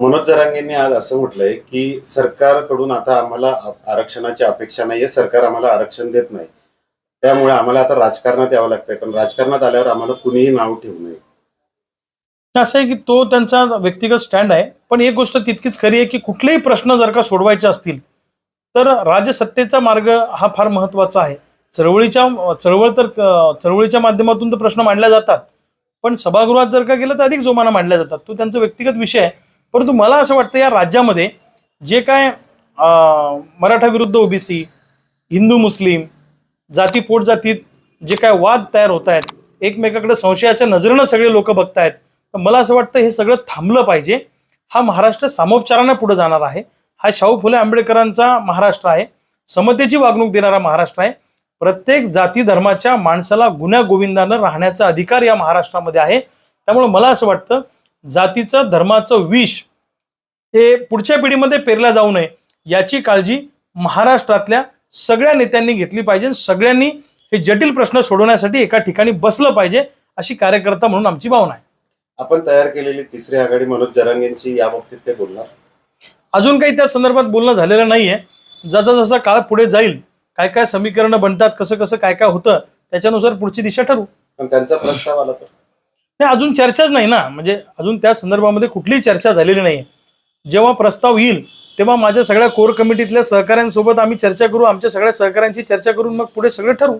मनोज जरांगेंनी आज असं म्हटलंय की सरकारकडून आता आम्हाला आरक्षणाची अपेक्षा नाहीये सरकार आम्हाला आरक्षण देत नाही. त्यामुळे आम्हाला आता राजकारणात यावं लागतंय पण राजकारणात आल्यावर आम्हाला कुणीही नाव ठेवू नये. असं आहे की तो त्यांचा व्यक्तिगत स्टँड आहे पण एक गोष्ट तितकीच खरी आहे की कुठलेही प्रश्न जर का सोडवायचे असतील तर राजसत्तेचा मार्ग हा फार महत्त्वाचा आहे. चळवळीच्या चळवळ तर चळवळीच्या माध्यमातून तर प्रश्न मांडल्या जातात पण सभागृहात जर का गेलं तर अधिक जोमानं मांडल्या जातात. तो त्यांचा व्यक्तिगत विषय आहे. परंतु मला असं वाटतं या राज्यामध्ये जे काय मराठा विरुद्ध ओबीसी हिंदू मुस्लिम जाती पोटजातीत जे काय वाद तयार होत आहेत एकमेकाकडे संशयाच्या नजरेनं सगळे लोक बघतायत तर मला असं वाटतं हे सगळं थांबलं पाहिजे. हा महाराष्ट्र सामोपचारानं पुढे जाणार आहे. हा शाहू फुले आंबेडकरांचा महाराष्ट्र आहे. समतेची वागणूक देणारा महाराष्ट्र आहे. प्रत्येक जाती धर्माच्या माणसाला गुन्ह्या गोविंदानं राहण्याचा अधिकार या महाराष्ट्रामध्ये आहे. त्यामुळे मला असं वाटतं जातीचं धर्माचं विष हे पुढच्या पिढीमध्ये पेरल्या जाऊ नये याची काळजी महाराष्ट्रातल्या सगळ्या नेत्यांनी घेतली पाहिजे. सगळ्यांनी हे जटिल प्रश्न सोडवण्यासाठी एका ठिकाणी बसलं पाहिजे अशी कार्यकर्ता म्हणून आमची भावना आहे. आपण तयार केलेली तिसरी आघाडी मनोज जरांगेंची याबाबतीत ते बोलणार? अजून काही त्या संदर्भात बोलणं झालेलं नाहीये. जसा जसा काळ पुढे जाईल काय काय समीकरणं बनतात कसं कसं काय काय होतं त्याच्यानुसार पुढची दिशा ठरवू. पण त्यांचा प्रस्ताव आला तर? नाही अजून चर्चाच नाही ना. म्हणजे अजून त्या संदर्भामध्ये कुठलीही चर्चा झालेली नाही. जेव्हा प्रस्ताव येईल तेव्हा माझ्या सगळ्या कोर कमिटीतल्या सहकाऱ्यांसोबत आम्ही चर्चा करू आमच्या सगळ्या सहकाऱ्यांची चर्चा करून मग पुढे सगळं ठरवू.